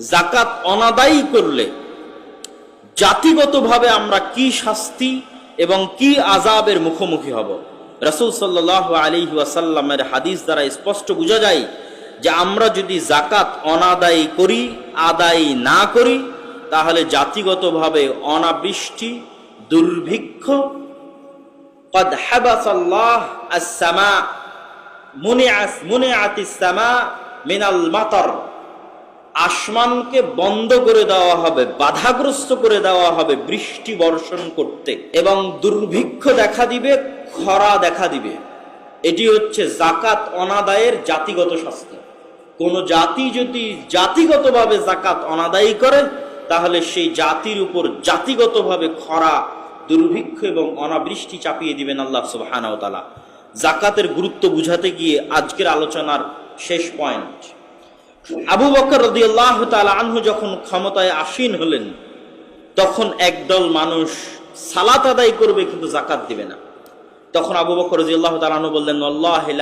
জাকাত অনাদায়ী করলে জাতিগতভাবে আমরা কি শাস্তি এবং কি আজাবের মুখোমুখি হব? রসুল সাল্লাহ আলী ওয়াসাল্লামের হাদিস দ্বারা স্পষ্ট বোঝা যায় যে আমরা যদি জাকাত অনাদায়ী করি, আদায় না করি, তাহলে জাতিগতভাবে অনাবৃষ্টি, দুর্ভিক্ষ মুনে আস আতিস মিনাল মাতার আসমানকে বন্ধ করে দেওয়া হবে, বাধাগ্রস্ত করে দেওয়া হবে বৃষ্টি বর্ষণ করতে। এবং দুর্ভিক্ষ দেখা দিবে, খরা দেখা দিবে। এটি হচ্ছে জাকাত অনাদায়ের জাতিগত শাস্তি। কোন জাতি যদি জাতিগতভাবে জাকাত অনাদায়ী করে, তাহলে সেই জাতির উপর জাতিগতভাবে খরা, দুর্ভিক্ষ এবং অনাবৃষ্টি চাপিয়ে দিবেন আল্লাহ তাআলা। জাকাতের গুরুত্ব বুঝাতে গিয়ে আজকের আলোচনার শেষ পয়েন্ট আবু বকর রদিয়াল্লাহ তাআলা আনহু যখন ক্ষমতায় আসীন হলেন, তখন একদল মানুষ সালাত আদায় করবে কিন্তু জাকাত দিবে না। তখন আবু বকর রাদিয়াল্লাহু তাআলা আনহু বললেন, আল্লাহি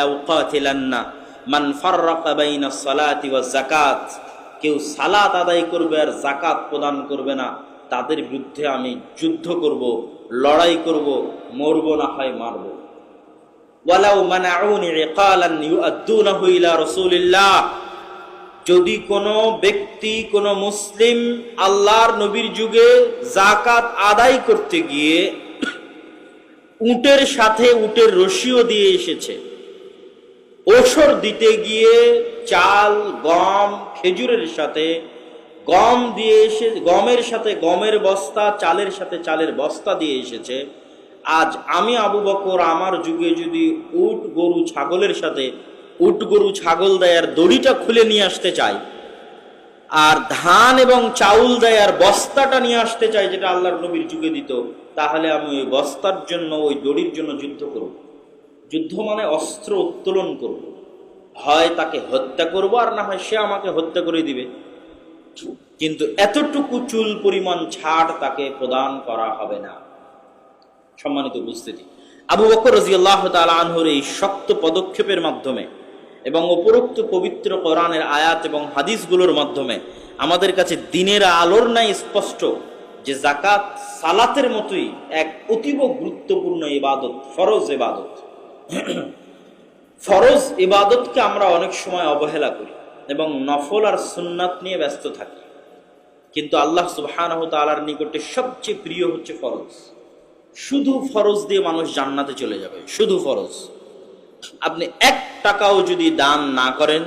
মান ফাররাকা বাইনা সালাতি ওয়াজ যাকাত। কেউ সালাত আদায় করবে আর জাকাত প্রদান করবে না। তাদের বিরুদ্ধে আমি যুদ্ধ করব, লড়াই করব, মরব না হয় মারব। ওয়ালাউ মানাউনি ইকালান ইউআদ্দুনাহু ইলা রাসূলিল্লাহ। যদি কোনো ব্যক্তি, কোনো মুসলিম আল্লাহর নবীর যুগে জাকাত আদায় করতে গিয়ে উটের সাথে উটের রশিও দিয়ে এসেছে ওসর দিতে গিয়ে চাল, গম, খেজুরের সাথে গম দিয়ে এসে, গমের সাথে গমের বস্তা, চালের সাথে চালের বস্তা দিয়ে এসেছে, আজ আমি আবু বকর আমার যুগে যদি উট, গরু, ছাগলের সাথে উট গরু ছাগল দেয়ার দড়িটা খুলে নিয়ে আসতে চাই আর ধান এবং চাউল দেয় আর বস্তাটা নিয়ে আসতে চাই যেটা আল্লাহর নবীর যুগে দিত, তাহলে আমি ওই বস্তার জন্য, ওই দড়ির জন্য যুদ্ধ করব। যুদ্ধ মানে অস্ত্র উত্তোলন করব। হয় তাকে হত্যা করব, আর না হয় সে আমাকে হত্যা করে দিবে। কিন্তু এতটুকু চুল পরিমাণ ছাড় তাকে প্রদান করা হবে না। সম্মানিত উপস্থিতি। আবু বকর রাজিয়াল্লাহ তাআলা আনহুর এই শক্ত পদক্ষেপের মাধ্যমে এবং উপরোক্ত পবিত্র কোরআনের আয়াত এবং হাদিসগুলোর মাধ্যমে আমাদের কাছে দিনের আলোর নাই স্পষ্ট যে জাকাত সালাতের মতোই এক অতীব গুরুত্বপূর্ণ ইবাদত, ফরজ ইবাদত। ফরজ ইবাদতকে আমরা অনেক সময় অবহেলা করি এবং নফল আর সুন্নাত নিয়ে ব্যস্ত থাকি। কিন্তু আল্লাহ সুবহানাহু তাআলার নিকটে সবচেয়ে প্রিয় হচ্ছে ফরজ। শুধু ফরজ দিয়ে মানুষ জান্নাতে চলে যাবে, শুধু ফরজ। আপনি এক টাকাও যদি দান না করেন,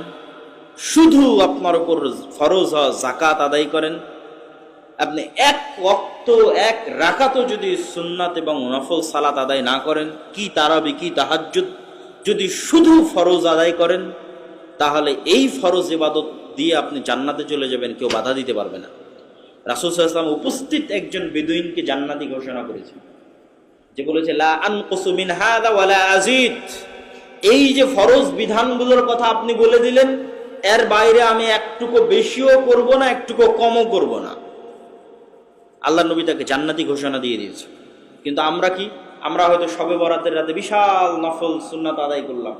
শুধু আপনার উপর ফরজ জাকাত আদায় করেন, আপনি এক অক্ত এক রাকাতও যদি সুন্নাত এবং নফল সালাত আদায় না করেন, কি তারাবি, কি তাহাজ্জুদ যদি শুধু ফরজ আদায় করেন, তাহলে এই ফরজ ইবাদত দিয়ে আপনি জান্নাতে চলে যাবেন, কেউ বাধা দিতে পারবে না। রাসুল সাল্লাম উপস্থিত একজন বেদুইনকে জান্নাতি ঘোষণা করেছে যে বলেছে, লা আনকুসু মিন হাদা ওয়ালা আজিদ এই যে ফরজ বিধানগুলোর কথা আপনি বলে দিলেন, এর বাইরে আমি একটুকু বেশিও করব না, একটুকু কমও করব না। আল্লাহ নবী তাকে জান্নাতি ঘোষণা দিয়ে দিয়েছে কিন্তু আমরা কি? আমরা হয়তো সবে বরাতের রাতে বিশাল নফল সুন্নাত আদায় করলাম।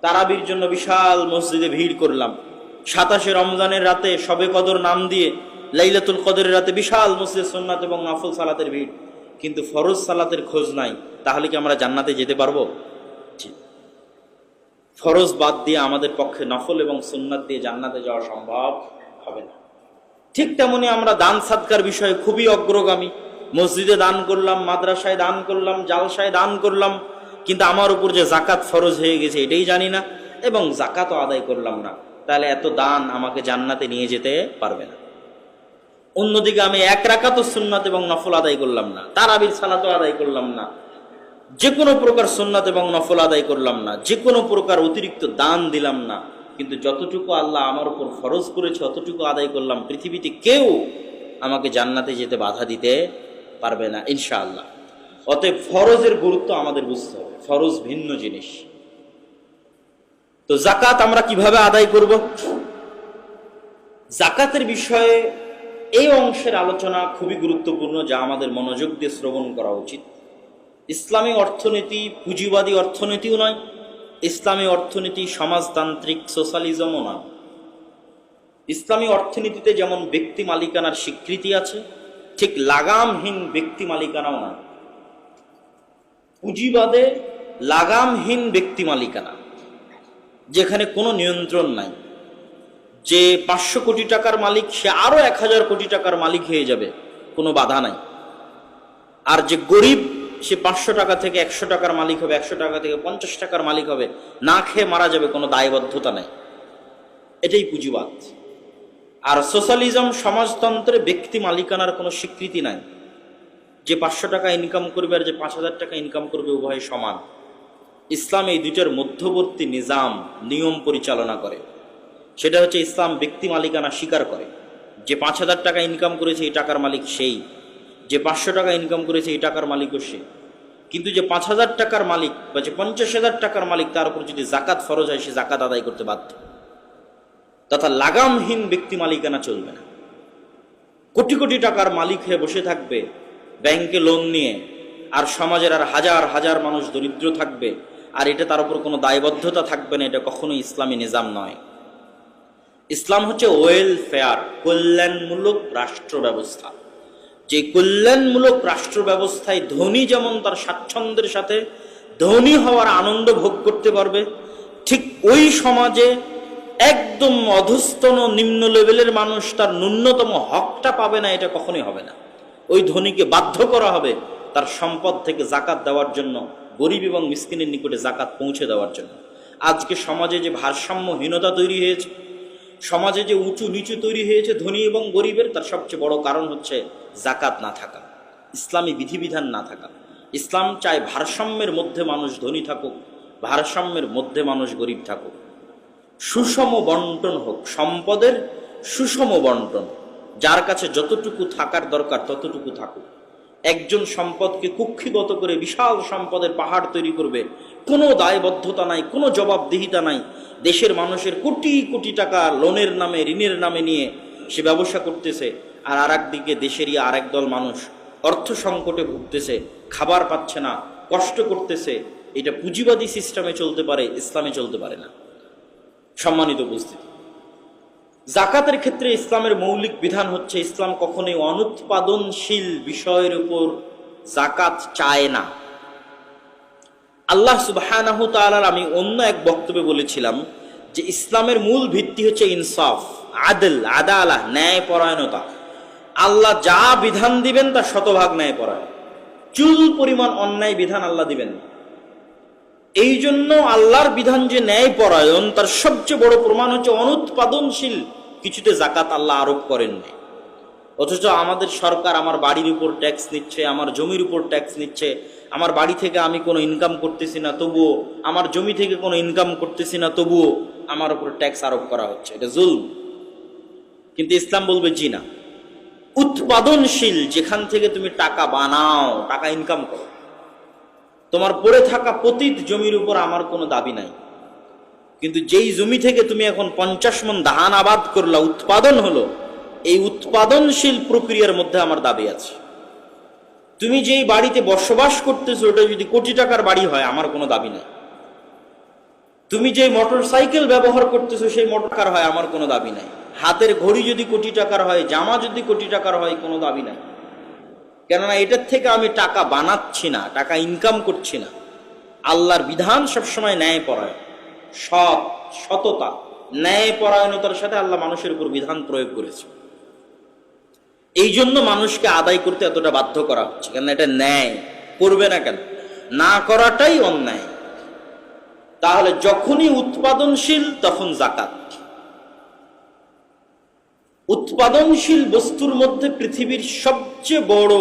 তারাবির জন্য বিশাল মসজিদে ভিড় করলাম। সাতাশে রমজানের রাতে সবে কদর নাম দিয়ে লাইলাতুল কদরের রাতে বিশাল মসজিদ সুন্নাত এবং নফল সালাতের ভিড়। কিন্তু ফরজ সালাতের খোঁজ নাই। তাহলে কি আমরা জান্নাতে যেতে পারব। ফরজ বাদ দিয়ে আমাদের পক্ষে নফল এবং সুন্নাত দিয়ে জান্নাতে যাওয়া সম্ভব হবে না। ঠিক তেমনি আমরা দান সাদকার বিষয়ে খুবই অগ্রগামী। মসজিদে দান করলাম, মাদ্রাসায় দান করলাম, জালসায় দান করলাম, কিন্তু আমার উপর যে জাকাত ফরজ হয়ে গেছে এটাই জানি না এবং জাকাতও আদায় করলাম না। তাহলে এত দান আমাকে জান্নাতে নিয়ে যেতে পারবে না। অন্যদিকে আমি এক রাকাতও সুন্নাত এবং নফল আদায় করলাম না। তারাবির সালাতও আদায় করলাম না। যে কোনো প্রকার সুন্নাত এবং নফল আদায় করলাম না, যে কোনো প্রকার অতিরিক্ত দান দিলাম না, কিন্তু যতটুকু আল্লাহ আমার উপর ফরজ করেছে, অতটুকু আদায় করলাম, পৃথিবীতে কেউ আমাকে জান্নাতে যেতে বাধা দিতে পারবে না, ইনশাআল্লাহ। অতএব ফরজের গুরুত্ব আমাদের বুঝতে হবে, ফরজ ভিন্ন জিনিস। তো জাকাত আমরা কীভাবে আদায় করব? জাকাতের বিষয়ে এই অংশের আলোচনা খুবই গুরুত্বপূর্ণ, যা আমাদের মনোযোগ দিয়ে শ্রবণ করা উচিত। ইসলামী অর্থনীতি পুঁজিবাদী অর্থনীতিও নয়, ইসলামী অর্থনীতি সমাজতান্ত্রিক সোশ্যালিজমও নয়। ইসলামী অর্থনীতিতে যেমন ব্যক্তি মালিকানার স্বীকৃতি আছে, ঠিক লাগামহীন ব্যক্তি মালিকানাও নয়। পুঁজিবাদে লাগামহীন ব্যক্তি মালিকানা, যেখানে কোনো নিয়ন্ত্রণ নাই। যে পাঁচশো কোটি টাকার মালিক, সে আরও এক হাজার কোটি টাকার মালিক হয়ে যাবে, কোনো বাধা নাই। আর যে গরিব সে পাঁচশো টাকা থেকে একশো টাকার মালিক হবে, একশো টাকা থেকে পঞ্চাশ টাকার মালিক হবে। না খেয়ে মারা যাবে কোনো দায়বদ্ধতা নেই। এটাই পুঁজিবাদ। আর সোশ্যালিজম সমাজতন্ত্রে ব্যক্তি মালিকানার কোনো স্বীকৃতি নাই। যে পাঁচশো টাকা ইনকাম করবে আর যে পাঁচ হাজার টাকা ইনকাম করবে উভয় সমান। ইসলাম এই দুইটার মধ্যবর্তী নিজাম, নিয়ম পরিচালনা করে। সেটা হচ্ছে ইসলাম ব্যক্তি মালিকানা স্বীকার করে। যে পাঁচ হাজার টাকা ইনকাম করেছে, এই টাকার মালিক সেই। যে পাঁচশো টাকা ইনকাম করেছে, এই টাকার মালিকও সে। কিন্তু যে পাঁচ হাজার টাকার মালিক বা যে পঞ্চাশ হাজার টাকার মালিক, তার উপর যদি জাকাত ফরজ হয়, সে জাকাত আদায় করতে বাধ্য। তথা লাগামহীন ব্যক্তি মালিকানা চলবে না। কোটি কোটি টাকার মালিক হয়ে বসে থাকবে, ব্যাংকে লোন নিয়ে, আর সমাজের আর হাজার হাজার মানুষ দরিদ্র থাকবে, আর এটা তার উপর কোনো দায়বদ্ধতা থাকবে না, এটা কখনোই ইসলামী নিজাম নয়। ইসলাম হচ্ছে ওয়েলফেয়ার কল্যাণমূলক রাষ্ট্র ব্যবস্থা। যে কল্যাণমূলক রাষ্ট্র ব্যবস্থায় ধনী যেমন তার স্বাচ্ছন্দ্যের সাথে ধনী হওয়ার আনন্দ ভোগ করতে পারবে, ঠিক ওই সমাজে একদম অধস্তন নিম্ন লেভেলের মানুষ তার ন্যূনতম হকটা পাবে না, এটা কখনোই হবে না। ওই ধনীকে বাধ্য করা হবে তার সম্পদ থেকে জাকাত দেওয়ার জন্য, গরিব এবং মিসকিনের নিকটে জাকাত পৌঁছে দেওয়ার জন্য। আজকে সমাজে যে ভারসাম্যহীনতা তৈরি হয়েছে, সমাজে যে উঁচু নিচু তৈরি হয়েছে ধনী এবং গরিবের, তার সবচেয়ে বড় কারণ হচ্ছে জাকাত না থাকা, ইসলামী বিধিবিধান না থাকা। ইসলাম চায় ভারসাম্যের মধ্যে মানুষ ধনী থাকুক, ভারসাম্যের মধ্যে মানুষ গরিব থাকুক। সুষম বন্টন হোক, সম্পদের সুষম বন্টন, যার কাছে যতটুকু থাকার দরকার ততটুকু থাকুক। একজন সম্পদকে কুক্ষিগত করে বিশাল সম্পদের পাহাড় তৈরি করবে, কোনো দায়বদ্ধতা নাই, কোনো জবাবদিহিতা নাই। দেশের মানুষের কোটি কোটি টাকা লোনের নামে, ঋণের নামে নিয়ে সে ব্যবসা করতেছে আর আর দিকে দেশেরই আরেক দল মানুষ অর্থ সংকটে ভুগতেছে, খাবার পাচ্ছে না, কষ্ট করতেছে, এটা পুঁজিবাদী সিস্টেমে চলতে পারে, ইসলামে চলতে পারে না। সম্মানিত উপস্থিতি। জাকাতের ক্ষেত্রে ইসলামের মৌলিক বিধান হচ্ছে ইসলাম কখনোই অনুৎপাদনশীল বিষয়ের উপর জাকাত চায় না। আল্লাহ সুবাহ আমি অন্য এক বক্তব্যে বলেছিলাম যে ইসলামের মূল ভিত্তি হচ্ছে ইনসাফ, আদল, আদালা ন্যায় পরায়ণতা আল্লাহ যা বিধান দিবেন তা শতভাগ ন্যায় পরায়ণ। চুল পরিমাণ অন্যায় বিধান আল্লাহ দিবেন এই জন্য আল্লাহর বিধান যে ন্যায় পরায়ণ, তার সবচেয়ে বড় প্রমাণ হচ্ছে অনুৎপাদনশীল। কিছুতে জাকাত আল্লাহ আরোপ করেননি অথচ আমাদের সরকার আমার বাড়ির উপর ট্যাক্স নিচ্ছে, আমার জমির উপর ট্যাক্স নিচ্ছে। আমার বাড়ি থেকে আমি কোনো ইনকাম করতেছি না, তবুও আমার জমি থেকে কোনো ইনকাম করতেছি না, তবুও আমার উপর ট্যাক্স আরোপ করা হচ্ছে। এটা জুল কিন্তু ইসলাম বলবে, জি না। উৎপাদনশীল, যেখান থেকে তুমি টাকা বানাও, টাকা ইনকাম করো। তোমার পড়ে থাকা পতিত জমির উপর আমার কোনো দাবি নাই। কিন্তু যেই জমি থেকে তুমি এখন পঞ্চাশ মন ধান আবাদ করলা, উৎপাদন হলো, এই উৎপাদনশীল প্রক্রিয়ার মধ্যে আমার দাবি আছে। তুমি যেই বাড়িতে বসবাস করতেছো, ওটা যদি কোটি টাকার বাড়ি হয়, আমার কোনো দাবি নাই। তুমি যে মোটর সাইকেল ব্যবহার করতেছো, সেই মোটর টাকার হয়, আমার কোনো দাবি নাই। হাতের ঘড়ি যদি কোটি টাকার হয়, জামা যদি কোটি টাকার হয়, কোনো দাবি নাই। কেননা এটার থেকে আমি টাকা বানাচ্ছি না, টাকা ইনকাম করছি না। আল্লাহর বিধান সবসময় ন্যায় পরায়ণ সৎ, সততা ন্যায় পরায়ণতার সাথে আল্লাহ মানুষের উপর বিধান প্রয়োগ করেছে। এই জন্য মানুষকে আদায় করতে এতটা বাধ্য করা হচ্ছে কেন এটা ন্যায়। করবে না কেন? না করাটাই অন্যায়। তাহলে যখনই উৎপাদনশীল, তখন জাকাত। উৎপাদনশীল বস্তুর মধ্যে পৃথিবীর সবচেয়ে বড়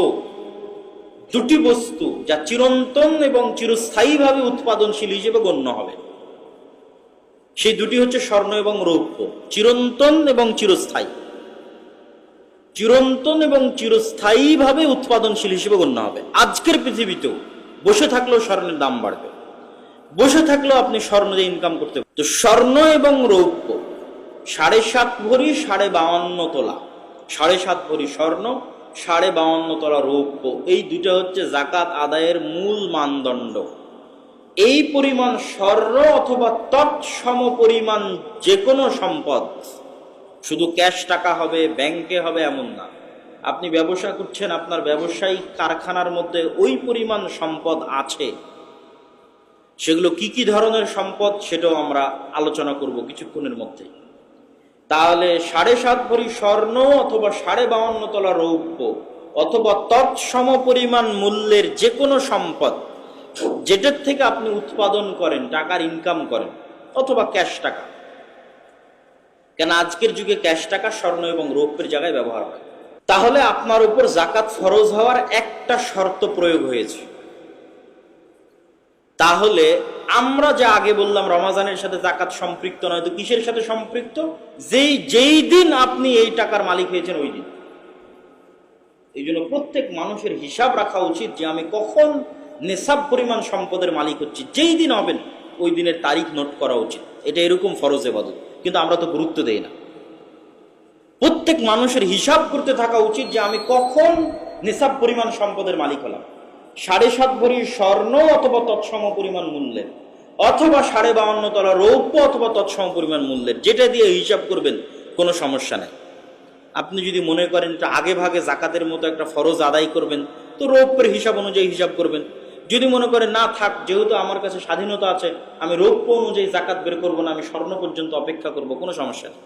দুটি বস্তু যা চিরন্তন এবং চিরস্থায়ীভাবে উৎপাদনশীল হিসেবে গণ্য হবে। সেই দুটি হচ্ছে স্বর্ণ এবং রৌপ্য। চিরন্তন এবং চিরস্থায়ী। চিরন্তন এবং চিরস্থায়ীভাবে উৎপাদনশীল হিসেবে গণ্য হবে। আজকের পৃথিবীতেও বসে থাকলেও স্বর্ণের দাম বাড়বে। বসে থাকলেও আপনি স্বর্ণ দিয়ে ইনকাম করতে তো স্বর্ণ এবং রৌপ্য সাড়ে সাত ভরি, সাড়ে বাউন্ন তোলা। সাড়ে সাত ভরি স্বর্ণ, সাড়ে বাউন্ন তোলা রৌপ্য। এই দুটো হচ্ছে জাকাত আদায়ের মূল মানদণ্ড। এই পরিমাণ স্বর্ণ অথবা তৎসম পরিমাণ যে কোনো সম্পদ, শুধু ক্যাশ টাকা হবে, ব্যাংকে হবে এমন না। আপনি ব্যবসা করছেন, আপনার ব্যবসায়িক কারখানার মধ্যে ওই পরিমাণ সম্পদ আছে। সেগুলো কি কি ধরনের সম্পদ সেটাও আমরা আলোচনা করব কিছুক্ষণের মধ্যে। তাহলে সাড়ে সাত ভরি স্বর্ণ অথবা সাড়ে বাউন্ন তলা রৌপ্য অথবা তৎসম পরিমাণ মূল্যের যে কোনো সম্পদ, যেটার থেকে আপনি উৎপাদন করেন, টাকার ইনকাম করেন, অথবা ক্যাশ টাকা। কেন আজকের যুগে ক্যাশ টাকা স্বর্ণ এবং রৌপ্যের জায়গায় ব্যবহার হয়। তাহলে আপনার উপর জাকাত ফরজ হওয়ার একটা শর্ত প্রয়োগ হয়েছে। তাহলে আমরা যা আগে বললাম, রমাজানের সাথে জাকাত সম্পৃক্ত নয়, তো কিসের সাথে সম্পৃক্ত? যেই যেই দিন আপনি এই টাকার মালিক হয়েছেন, ওই দিন। এই জন্য প্রত্যেক মানুষের হিসাব রাখা উচিত যে আমি কখন নেশাব পরিমাণ সম্পদের মালিক হচ্ছি। যেই দিন হবেন, ওই দিনের তারিখ নোট করা উচিত। এটা এরকম ফরজে বদল কিন্তু আমরা তো গুরুত্ব দেই না। প্রত্যেক মানুষের হিসাব করতে থাকা উচিত যে আমি কখন নেশাব পরিমাণ সম্পদের মালিক হলাম। সাড়ে সাত ভরি স্বর্ণ অথবা তৎসম পরিমাণ মূল্যের, অথবা সাড়ে বাউন্ন তলা রৌপ্য অথবা তৎসম পরিমাণ মূল্যের, যেটা দিয়ে হিসাব করবেন, কোনো সমস্যা নেই। আপনি যদি মনে করেন এটা আগে ভাগে জাকাতের মতো একটা ফরজ আদায় করবেন, তো রৌপ্যের হিসাব অনুযায়ী হিসাব করবেন। যদি মনে করেন, না, থাক, যেহেতু আমার কাছে স্বাধীনতা আছে, আমি রৌপ্য অনুযায়ী জাকাত বের করব না, আমি স্বর্ণ পর্যন্ত অপেক্ষা করব, কোনো সমস্যা নেই।